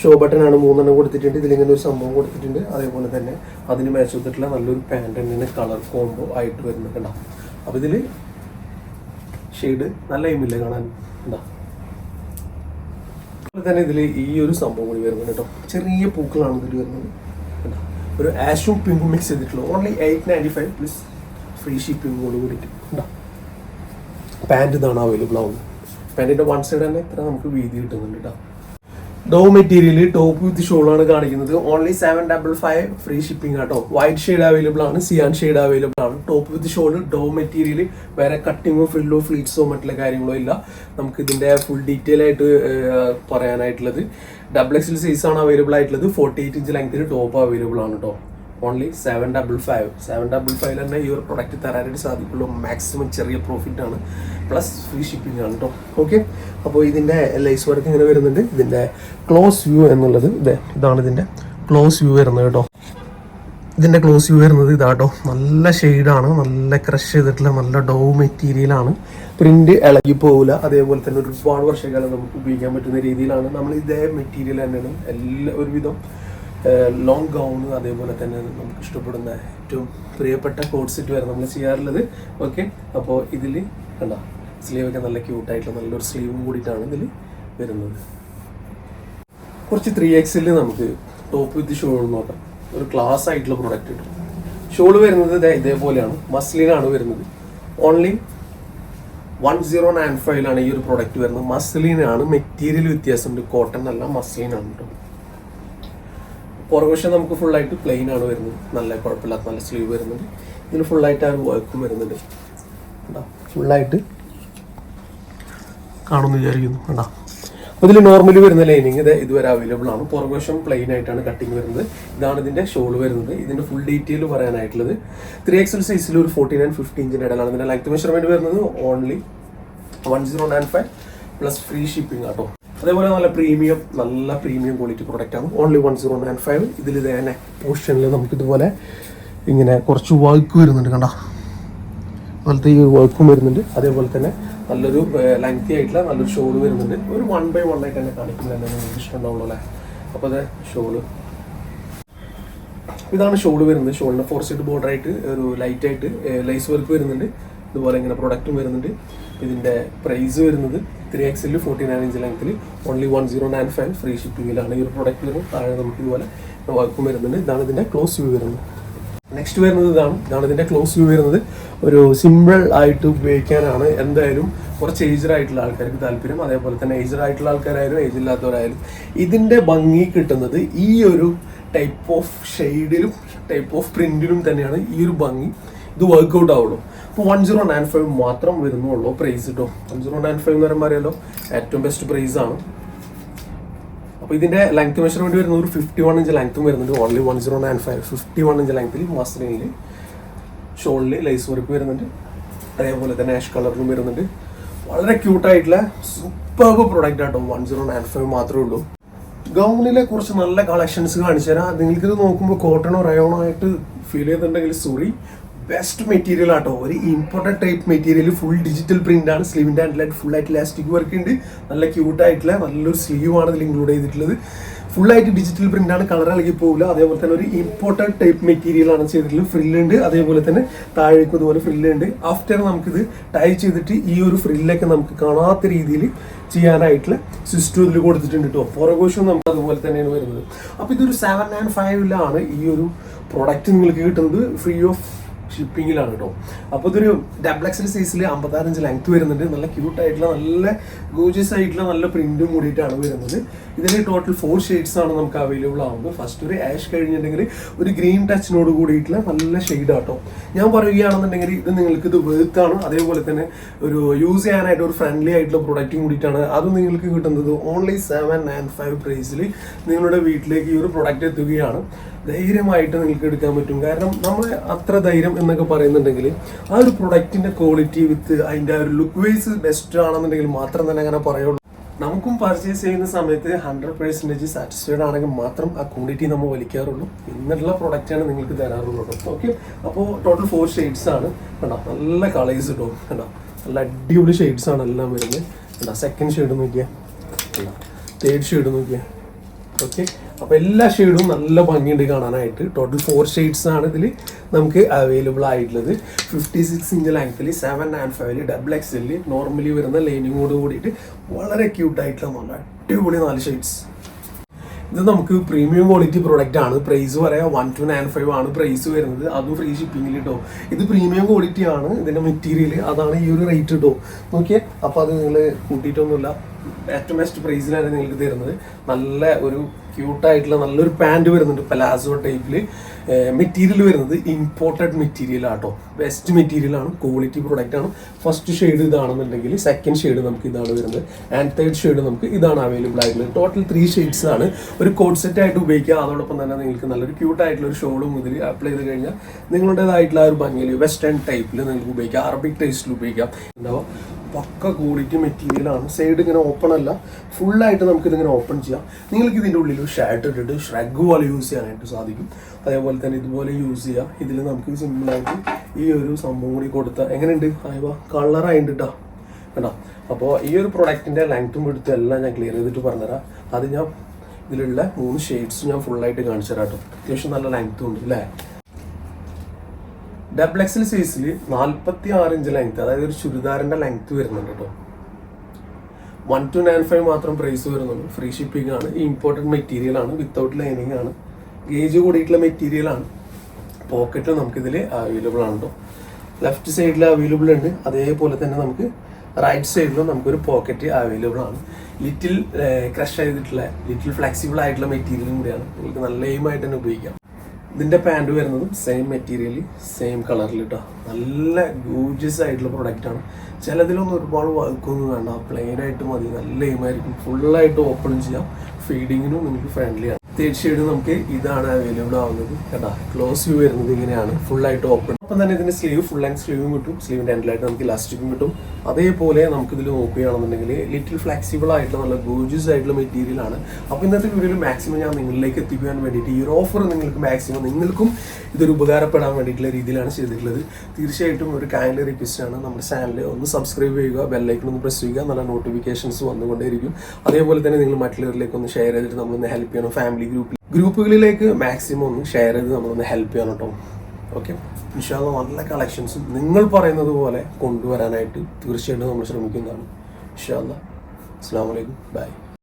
S1: ഷോ ബട്ടൺ ആണ് മൂന്നെണ്ണം കൊടുത്തിട്ടുണ്ട്. ഇതിലിങ്ങനെ ഒരു സംഭവം കൊടുത്തിട്ടുണ്ട്. അതേപോലെ തന്നെ അതിന് മാച്ച് ചെയ്തിട്ടുള്ള നല്ലൊരു പാന്റ് തന്നെ കളർ കോംബോ ആയിട്ട് വരുന്നത് കണ്ടോ? അപ്പോൾ ഇതിൽ ഷെയ്ഡ് നല്ല എയിമില്ല കാണാൻ? കണ്ടോ? അതുപോലെ തന്നെ ഇതിൽ ഈ ഒരു സംഭവം കൂടി വരുന്നത് കേട്ടോ. ചെറിയ പൂക്കളാണ് ഇതിൽ വരുന്നത്? ഒരു ആഷും പിങ്കും മിക്സ് ചെയ്തിട്ടുള്ളൂ. Only eight ninety five plus free ഷിപ്പിങ്ങോട് കൂടിയിട്ട്. ഉണ്ടോ പാന്റ് ഇതാണ് അവൈലബിൾ ആവുന്നത്. പാന്റിന്റെ വൺ സൈഡ് തന്നെ ഇത്ര നമുക്ക് വീതി കിട്ടുന്നുണ്ട് കേട്ടോ ഡോ മെറ്റീരിയൽ ടോപ്പ് വിത്ത് ഷോളാണ് കാണിക്കുന്നത്. Only seven double five free shipping ആട്ടോ വൈറ്റ് ഷെയ്ഡ് അവൈലബിൾ ആണ് സിയാൻ ഷെയ്ഡ് അവൈലബിൾ ആണ്. ടോപ്പ് വിത്ത് ഷോൾ ഡോ മെറ്റീരിയൽ വേറെ കട്ടിങ്ങോ ഫില്ലോ ഫ്ലീറ്റ്സോ മറ്റുള്ള കാര്യങ്ങളോ ഇല്ല. നമുക്ക് ഇതിന്റെ ഫുൾ ഡീറ്റെയിൽ ആയിട്ട് പറയാനായിട്ടുള്ളത്. ഡബിൾ എക്സിൽ സൈസ് ആണ് അവൈലബിൾ ആയിട്ടുള്ളത്. ഫോർട്ടി എയ്റ്റ് ഇഞ്ച് ലെങ്തിന് ടോപ്പ് അവൈലബിൾ ആണ് കേട്ടോ. Only seven double five seven double five തന്നെ ഈ ഒരു പ്രൊഡക്റ്റ് തരാനായിട്ട് സാധിക്കുള്ളൂ. മാക്സിമം ചെറിയ പ്രോഫിറ്റ് ആണ്. പ്ലസ് ഫ്രീ ഷിപ്പിംഗ് ആണ് കേട്ടോ ഓക്കെ അപ്പോൾ ഇതിന്റെ ലൈസ് വർക്ക് ഇങ്ങനെ വരുന്നുണ്ട്. ഇതിന്റെ ക്ലോസ് വ്യൂ എന്നുള്ളത് ഇതേ ഇതാണ് ഇതിന്റെ ക്ലോസ് വ്യൂ വരുന്നത് കേട്ടോ ഇതിന്റെ ക്ലോസ് വ്യൂ വരുന്നത് ഇതാട്ടോ നല്ല ഷെയ്ഡാണ് നല്ല ക്രഷ് ചെയ്തിട്ടുള്ള നല്ല ഡോ മെറ്റീരിയലാണ് പ്രിന്റ് ഇളകി പോകില്ല അതേപോലെ തന്നെ ഒരുപാട് വർഷക്കാലം നമുക്ക് ഉപയോഗിക്കാൻ പറ്റുന്ന രീതിയിലാണ്. നമ്മൾ ഇതേ മെറ്റീരിയൽ തന്നെയാണ്. എല്ലാ ഒരുവിധം ലോങ് ഗൗണ് അതേപോലെ തന്നെ നമുക്ക് ഇഷ്ടപ്പെടുന്ന ഏറ്റവും പ്രിയപ്പെട്ട കോഡ് സെറ്റ് വരെ നമ്മൾ ചെയ്യാറുള്ളത്. ഓക്കെ അപ്പോൾ ഇതിൽ കണ്ട? സ്ലീവ് ഒക്കെ നല്ല ക്യൂട്ടായിട്ടുള്ള നല്ലൊരു സ്ലീവും കൂടിയിട്ടാണ് ഇതിൽ വരുന്നത്. കുറച്ച് ത്രീ എക്സിൽ നമുക്ക് ടോപ്പ് വിത്ത് ഷോൾ നോക്കാം ഒരു ക്ലാസ് ആയിട്ടുള്ള പ്രൊഡക്റ്റ് കിട്ടും. ഷോൾ വരുന്നത് ഇതേപോലെയാണ്. മസ്ലിനാണ് വരുന്നത്. ഓൺലി വൺ സീറോ നയൻ ഫൈവിലാണ് ഈ ഒരു പ്രൊഡക്റ്റ് വരുന്നത്. മസ്ലിനാണ് മെറ്റീരിയൽ വ്യത്യാസമുണ്ട്. കോട്ടൺ അല്ല മസ്ലിനാണ് കേട്ടോ. പുറകുവശം നമുക്ക് ഫുൾ ആയിട്ട് പ്ലെയിൻ ആണ് വരുന്നത്. നല്ല കുഴപ്പമില്ലാത്ത നല്ല സ്ലീവ് വരുന്നുണ്ട്. ഫുൾ ആയിട്ട് ആ വർക്കും വരുന്നുണ്ട്. ഫുള്ളായിട്ട് കാണുമെന്ന് വിചാരിക്കുന്നു. കണ്ടാ? അപ്പോൾ ഇതിൽ നോർമലി വരുന്ന ലൈനിങ് ഇത് ഇതുവരെ അവൈലബിൾ ആണ്. പുറകുവശം പ്ലെയിൻ ആയിട്ടാണ് കട്ടിങ് വരുന്നത്. ഇതാണ് ഇതിന്റെ ഷോൾ വരുന്നത്. ഇതിന്റെ ഫുൾ ഡീറ്റെയിൽ പറയാനായിട്ടുള്ളത്. ത്രീ എക്സൽ സൈസിൽ ഒരു ഫോർട്ടി നയൻ ഫിഫ്റ്റി ഇഞ്ചിന്റെ ഇടയിലാണ് ഇതിന്റെ ലെങ്ത് മെഷർമെന്റ് വരുന്നത് only one zero nine five plus free shipping ആട്ടോ അതേപോലെ നല്ല പ്രീമിയം നല്ല പ്രീമിയം ക്വാളിറ്റി പ്രൊഡക്റ്റ് ആണ്. Only one zero nine five ഇതിൽ തന്നെ പോർഷനിൽ നമുക്കിതുപോലെ ഇങ്ങനെ കുറച്ച് വർക്ക് വരുന്നുണ്ട് കണ്ട? അതുപോലത്തെ ഈ വർക്കും വരുന്നുണ്ട്. അതേപോലെ തന്നെ നല്ലൊരു ലെങ്തി ആയിട്ടുള്ള നല്ലൊരു ഷോൾ വരുന്നുണ്ട്. ഒരു വൺ ബൈ വൺ ആയിട്ട് തന്നെ കാണിക്കുന്നുണ്ട് നിങ്ങൾക്ക് ഇഷ്ടമുണ്ടാവുള്ളൂ അല്ലേ? അപ്പോൾ അതെ ഷോൾ ഇതാണ് ഷോൾ വരുന്നത്. ഷോളിന്റെ ഫോർ സൈഡ് ബോർഡർ ആയിട്ട് ഒരു ലൈറ്റ് ആയിട്ട് ലൈസ് വർക്ക് വരുന്നുണ്ട്. ഇതുപോലെ ഇങ്ങനെ പ്രൊഡക്റ്റും വരുന്നുണ്ട്. ഇതിന്റെ പ്രൈസ് വരുന്നത് three XL forty nine inch ലെങ്ത്തിൽ only one zero nine five free ഷിപ്പിങ്ങിലാണ് ഈ ഒരു പ്രൊഡക്റ്റ് വരുന്നത്. താഴെ നമുക്ക് ഇതുപോലെ വർക്കും വരുന്നുണ്ട്. ഇതാണ് ഇതിന്റെ ക്ലോസ് വ്യൂ വരുന്നത്. നെക്സ്റ്റ് വരുന്നത് ഇതാണ്. ഇതാണ് ഇതിന്റെ ക്ലോസ് വ്യൂ വരുന്നത്. ഒരു സിമ്പിൾ ആയിട്ട് ഉപയോഗിക്കാനാണ് എന്തായാലും കുറച്ച് ഏജ്ഡ് ആയിട്ടുള്ള ആൾക്കാർക്ക് താല്പര്യം. അതേപോലെ തന്നെ ഏജ്ഡ് ആയിട്ടുള്ള ആൾക്കാരായാലും ഏജ് ഇല്ലാത്തവരായാലും ഇതിന്റെ ഭംഗി കിട്ടുന്നത് ഈ ഒരു ടൈപ്പ് ഓഫ് ഷെയ്ഡിലും ടൈപ്പ് ഓഫ് പ്രിന്റിലും തന്നെയാണ് ഈ ഒരു ഭംഗി. ഇത് വർക്ക്ഔട്ട് ആവുള്ളൂ അപ്പോൾ വൺ സീറോ നയൻ ഫൈവ് മാത്രം വരുന്നുള്ളൂ പ്രൈസ് കേട്ടോ വൺ സീറോ നയൻ ഫൈവ് എന്ന് പറയുമ്പോൾ അറിയാലോ ഏറ്റവും ബെസ്റ്റ് പ്രൈസ് ആണ്. അപ്പോൾ ഇതിന്റെ ലെങ്ത് മെഷർമെന്റ് വരുന്നത് ഒരു ഫിഫ്റ്റി വൺ ഇഞ്ച് ലെങ്ത്തും വരുന്നുണ്ട്. Only one zero nine five fifty one inch ലെങ്ത്തിൽ മസ്ലിനിൽ ഷോളിൽ ലൈസ് വർക്ക് വരുന്നുണ്ട്. അതേപോലെ തന്നെ ആഷ് കളറിലും വരുന്നുണ്ട്. വളരെ ക്യൂട്ടായിട്ടുള്ള സൂപ്പർ പ്രൊഡക്റ്റ് ആട്ടോ വൺ സീറോ നയൻ ഫൈവ് മാത്രമേ ഉള്ളൂ. ഗൗണിലെ കുറച്ച് നല്ല കളക്ഷൻസ് കാണിച്ചു തരാം നിങ്ങൾക്കിത് നോക്കുമ്പോൾ കോട്ടണോ റയോണോ ആയിട്ട് ഫീൽ ചെയ്തിട്ടുണ്ടെങ്കിൽ സോറി ബെസ്റ്റ് മെറ്റീരിയൽ ആട്ടോ. ഒരു important type material full digital print ആണ്. സ്ലീവിന്റെ ഹാൻഡിലായിട്ട് ഫുൾ ആയിട്ട് ഇലാസ്റ്റിക് വർക്ക് ഉണ്ട്. നല്ല ക്യൂട്ട് ആയിട്ടുള്ള നല്ലൊരു സ്ലീവ് ആണ് ഇതിൽ ഇൻക്ലൂഡ് ചെയ്തിട്ടുള്ളത്. ഫുൾ ആയിട്ട് ഡിജിറ്റൽ പ്രിന്റ് ആണ്. കളർ ഇളകി പോകില്ല അതേപോലെ തന്നെ ഒരു ഇമ്പോർട്ടന്റ് ടൈപ്പ് മെറ്റീരിയൽ ആണ് ചെയ്തിട്ടുള്ളത്. ഫ്രില്ലുണ്ട് അതേപോലെ തന്നെ താഴേക്കും ഇതുപോലെ ഫ്രില്ലുണ്ട് ആഫ്റ്റർ നമുക്കിത് ടൈ ചെയ്തിട്ട് ഈ ഒരു ഫ്രില്ലൊക്കെ നമുക്ക് കാണാത്ത രീതിയിൽ ചെയ്യാനായിട്ടുള്ള സിസ്റ്റം ഇതിൽ കൊടുത്തിട്ടുണ്ട് കേട്ടോ പുറകോശം നമുക്ക് അതുപോലെ തന്നെയാണ് വരുന്നത്. അപ്പോൾ ഇതൊരു സെവൻ നയൻ ഫൈവിലാണ് ഈ ഒരു പ്രൊഡക്റ്റ് നിങ്ങൾക്ക് കിട്ടുന്നത്. ഫ്രീ ഓഫ് ഷിപ്പിങ്ങിലാണ് കേട്ടോ അപ്പോൾ ഇതൊരു ഡബിൾ സൈസിൽ അമ്പത്താറഞ്ച് ലെങ്ത് വരുന്നുണ്ട്. നല്ല ക്യൂട്ട് ആയിട്ടുള്ള നല്ല ഗോജിയസ് ആയിട്ടുള്ള നല്ല പ്രിന്റും കൂടിയിട്ടാണ് വരുന്നത്. ഇതിൽ ടോട്ടൽ ഫോർ ഷെയ്ഡ്സ് ആണ് നമുക്ക് അവൈലബിൾ ആവുന്നത്. ഫസ്റ്റ് ഒരു ആഷ് കഴിഞ്ഞിട്ടുണ്ടെങ്കിൽ ഒരു ഗ്രീൻ ടച്ചിനോട് കൂടിയിട്ടുള്ള നല്ല ഷെയ്ഡ് ആട്ടോ ഞാൻ പറയുകയാണെന്നുണ്ടെങ്കിൽ ഇത് നിങ്ങൾക്ക് ഇത് വെറുത്താണ് അതേപോലെ തന്നെ ഒരു യൂസ് ചെയ്യാനായിട്ട് ഒരു ഫ്രണ്ട്ലി ആയിട്ടുള്ള പ്രൊഡക്റ്റും കൂടിയിട്ടാണ്. അത് നിങ്ങൾക്ക് കിട്ടുന്നത് ഓൺലി സെവൻ നയൻ ഫൈവ് പ്രൈസിൽ നിങ്ങളുടെ വീട്ടിലേക്ക് ഈ ഒരു പ്രൊഡക്റ്റ് എത്തുകയാണ്. ധൈര്യമായിട്ട് നിങ്ങൾക്ക് എടുക്കാൻ പറ്റും. കാരണം നമ്മൾ അത്ര ധൈര്യം എന്നൊക്കെ പറയുന്നുണ്ടെങ്കിൽ ആ ഒരു പ്രൊഡക്റ്റിന്റെ ക്വാളിറ്റി വിത്ത് അതിന്റെ ആ ഒരു ലുക്ക് വൈസ് ബെസ്റ്റ് ആണെന്നുണ്ടെങ്കിൽ മാത്രം തന്നെ അങ്ങനെ പറയുള്ളൂ. നമുക്കും പർച്ചേസ് ചെയ്യുന്ന സമയത്ത് ഹൺഡ്രഡ് പെർസെന്റേജ് സാറ്റിസ്ഫൈഡ് ആണെങ്കിൽ മാത്രം ആ ക്വാണ്ടിറ്റി നമ്മൾ വലിക്കാറുള്ളൂ. ഇന്നുള്ള പ്രൊഡക്റ്റാണ് നിങ്ങൾക്ക് തരാറുള്ളത് ഓക്കെ അപ്പോൾ ടോട്ടൽ ഫോർ ഷെയ്ഡ്സ് ആണ്. കണ്ടോ? നല്ല കളേഴ്സ് കേട്ടോ കണ്ടോ? നല്ല അടിപൊളി ഷെയ്ഡ്സ് ആണ് എല്ലാം വരുന്നത്. കണ്ടോ? സെക്കൻഡ് ഷെയ്ഡ് നോക്കിയാൽ തേർഡ് ഷെയ്ഡ് നോക്കിയാൽ ഓക്കെ അപ്പോൾ എല്ലാ ഷെയ്ഡും നല്ല ഭംഗിയുണ്ട് കാണാനായിട്ട്. ടോട്ടൽ ഫോർ ഷെയ്ഡ്സ് ആണ് ഇതിൽ നമുക്ക് അവൈലബിൾ ആയിട്ടുള്ളത്. ഫിഫ്റ്റി സിക്സ് ഇഞ്ച് ലെങ്ത്തിൽ സെവൻ ആൻഡ് ഫൈവിൽ ഡബിൾ എക്സ് എല്ലിൽ നോർമലി വരുന്ന ലൈനിങ്ങോട് കൂടിയിട്ട് വളരെ ക്യൂട്ടായിട്ടുള്ള നല്ല അടിപൊളി നാല് ഷെയ്ഡ്സ് ഇത് നമുക്ക് പ്രീമിയം ക്വാളിറ്റി പ്രോഡക്റ്റ് ആണ്. പ്രൈസ് പറയാം വൺ ടു നയൻ ഫൈവ് ആണ് പ്രൈസ് വരുന്നത്. അതും ഫ്രീ ഷിപ്പിംഗിൽ കേട്ടോ ഇത് പ്രീമിയം ക്വാളിറ്റി ആണ്. ഇതിന്റെ മെറ്റീരിയൽ അതാണ് ഈ ഒരു റേറ്റ് കേട്ടോ നോക്കിയേ അപ്പോൾ അത് നിങ്ങൾ കൂട്ടിയിട്ടൊന്നുമില്ല. ഏറ്റവും ബെസ്റ്റ് പ്രൈസിലാണ് നിങ്ങൾക്ക് തരുന്നത്. നല്ല ഒരു ക്യൂട്ടായിട്ടുള്ള നല്ലൊരു പാന്റ് വരുന്നുണ്ട് പലാസോ ടൈപ്പിൽ മെറ്റീരിയൽ വരുന്നത് ഇമ്പോർട്ടഡ് മെറ്റീരിയൽ ആട്ടോ. ബെസ്റ്റ് മെറ്റീരിയൽ ആണ് ക്വാളിറ്റി പ്രൊഡക്റ്റ് ആണ്. ഫസ്റ്റ് ഷെയ്ഡ് ഇതാണെന്നുണ്ടെങ്കിൽ സെക്കൻഡ് ഷെയ്ഡ് നമുക്ക് ഇതാണ് വരുന്നത്. ആൻഡ് തേർഡ് ഷെയ്ഡ് നമുക്ക് ഇതാണ് അവൈലബിൾ ആയിട്ടുള്ളത്. ടോട്ടൽ ത്രീ ഷെയ്ഡ്സ് ആണ്. ഒരു കോഡ് സെറ്റ് ആയിട്ട് ഉപയോഗിക്കുക. അതോടൊപ്പം തന്നെ നിങ്ങൾക്ക് നല്ലൊരു ക്യൂട്ടായിട്ടുള്ള ഒരു ഷോളും മുതൽ അപ്ലൈ ചെയ്ത് കഴിഞ്ഞാൽ നിങ്ങളുടേതായിട്ടുള്ള ഒരു ഭംഗിയിൽ വെസ്റ്റേൺ ടൈപ്പിൽ നിങ്ങൾക്ക് ഉപയോഗിക്കാം. അറബിക് ടേസ്റ്റിൽ ഉപയോഗിക്കാം. ഉണ്ടാവുക പക്ക ക്വാളിറ്റി മെറ്റീരിയലാണ് സൈഡ് ഇങ്ങനെ ഓപ്പൺ അല്ല. ഫുള്ളായിട്ട് നമുക്ക് ഇതിങ്ങനെ ഓപ്പൺ ചെയ്യാം. നിങ്ങൾക്ക് ഇതിന്റെ ഉള്ളിൽ ഷർട്ട് ഇട്ടിട്ട് ഷ്രഗ് പോലെ യൂസ് ചെയ്യാനായിട്ട് സാധിക്കും. അതേപോലെ തന്നെ ഇതുപോലെ യൂസ് ചെയ്യാം. ഇതിൽ നമുക്ക് സിമ്പിളായിട്ട് ഈ ഒരു സംഭവം കൂടി കൊടുത്താൽ എങ്ങനെയുണ്ട്? അയവ കളറായിട്ട് കേട്ടോ കേട്ടോ അപ്പോൾ ഈ ഒരു പ്രൊഡക്റ്റിന്റെ ലെങ്ത്തും എടുത്തും എല്ലാം ഞാൻ ക്ലിയർ ചെയ്തിട്ട് പറഞ്ഞുതരാം. അത് ഞാൻ ഇതിലുള്ള മൂന്ന് ഷെയ്ഡ്സ് ഞാൻ ഫുള്ളായിട്ട് കാണിച്ചു തരാം കേട്ടോ അത്യാവശ്യം നല്ല ലെങ്ത്തും ഉണ്ട് അല്ലേ ഡബിൾ എക്സൽ സൈസിൽ നാൽപ്പത്തി ആറ് ഇഞ്ച് ലെങ്ത് അതായത് ഒരു ചുരിദാറിന്റെ ലെങ്ത് വരുന്നുണ്ട് കേട്ടോ വൺ ടു നയൻ ഫൈവ് മാത്രം പ്രൈസ് വരുന്നുള്ളൂ. ഫ്രീ ഷിപ്പിംഗ് ആണ്. ഇമ്പോർട്ടന്റ് മെറ്റീരിയൽ ആണ്. വിത്തൗട്ട് ലൈനിങ് ആണ്. ഗേജ് കൂടിയിട്ടുള്ള മെറ്റീരിയൽ ആണ്. പോക്കറ്റ് നമുക്കിതിൽ അവൈലബിൾ ആണ് കേട്ടോ ലെഫ്റ്റ് സൈഡിൽ അവൈലബിൾ ഉണ്ട്. അതേപോലെ തന്നെ നമുക്ക് റൈറ്റ് സൈഡിലും നമുക്കൊരു പോക്കറ്റ് അവൈലബിൾ ആണ്. ലിറ്റിൽ ക്രഷ് ചെയ്തിട്ടുള്ള ലിറ്റിൽ ഫ്ലെക്സിബിൾ ആയിട്ടുള്ള മെറ്റീരിയൽ കൂടിയാണ്. നിങ്ങൾക്ക് നല്ല എയിമായിട്ട് തന്നെ ഉപയോഗിക്കാം. ഇതിന്റെ പാന്റ് വരുന്നതും സെയിം മെറ്റീരിയൽ സെയിം കളറിൽ കേട്ടോ നല്ല ഗൂജിയസ് ആയിട്ടുള്ള പ്രൊഡക്റ്റ് ആണ്. ചിലതിലൊന്നും ഒരുപാട് വർക്കൊന്നും വേണ്ട. പ്ലെയിൻ ആയിട്ട് മതി. നല്ല എയിമായിരിക്കും ഫുള്ളായിട്ട് ഓപ്പൺ ചെയ്യാം. ഫീഡിങ്ങിനും നിങ്ങൾക്ക് ഫ്രണ്ട്ലി ആണ്. തേർഡ് നമുക്ക് ഇതാണ് അവൈലബിൾ ആവുന്നത്. കേട്ടോ ക്ലോസ് വ്യൂ വരുന്നത് ഇങ്ങനെയാണ്. ഫുള്ളായിട്ട് ഓപ്പൺ അപ്പം തന്നെ ഇതിന് സ്ലീവ് ഫുൾ ലെങ്ത് സ്ലീവും കിട്ടും. സ്ലീവിന്റെ എൻഡിലായിട്ട് നമുക്ക് ഇലാസ്റ്റിക്കും കിട്ടും. അതേപോലെ നമുക്കിതിൽ നോക്കുകയാണെന്നുണ്ടെങ്കിൽ ലിറ്റിൽ ഫ്ലെക്സിബിൾ ആയിട്ടുള്ള നല്ല ഗോജസ് ആയിട്ടുള്ള മെറ്റീരിയൽ ആണ്. അപ്പോൾ ഇന്നത്തെ വീഡിയോയിൽ മാക്സിമം ഞാൻ നിങ്ങളിലേക്ക് എത്തിക്കാൻ വേണ്ടിയിട്ട് ഈ ഒരു ഓഫർ നിങ്ങൾക്ക് മാക്സിമം നിങ്ങൾക്കും ഇതൊരു ഉപകാരപ്പെടാൻ വേണ്ടിയിട്ടുള്ള രീതിയിലാണ് ചെയ്തിട്ടുള്ളത്. തീർച്ചയായിട്ടും ഒരു കൈൻഡ് റിക്വസ്റ്റ് ആണ്. നമ്മുടെ ചാനൽ ഒന്ന് സബ്സ്ക്രൈബ് ചെയ്യുക ബെല്ലൈക്കൺ ഒന്ന് പ്രസ് ചെയ്യുക നല്ല നോട്ടിഫിക്കേഷൻസ് വന്നുകൊണ്ടേയിരിക്കും. അതേപോലെ തന്നെ നിങ്ങൾ മറ്റുള്ളവരിലേക്ക് ഒന്ന് ഷെയർ ചെയ്തിട്ട് നമ്മളൊന്ന് ഹെൽപ്പ് ചെയ്യണം ഫാമിലി ഗ്രൂപ്പിൽ ഗ്രൂപ്പുകളിലേക്ക് മാക്സിമം ഒന്ന് ഷെയർ ചെയ്ത് നമ്മളൊന്ന് ഹെൽപ്പ് ചെയ്യണം കേട്ടോ ഓക്കെ ഇൻഷാല്ല നല്ല കളക്ഷൻസ് നിങ്ങൾ പറയുന്നത് പോലെ കൊണ്ടുവരാനായിട്ട് തീർച്ചയായിട്ടും നമ്മൾ ശ്രമിക്കുന്നതാണ്. ഇൻഷാല്ല അസ്സാം വലൈക്കും ബൈ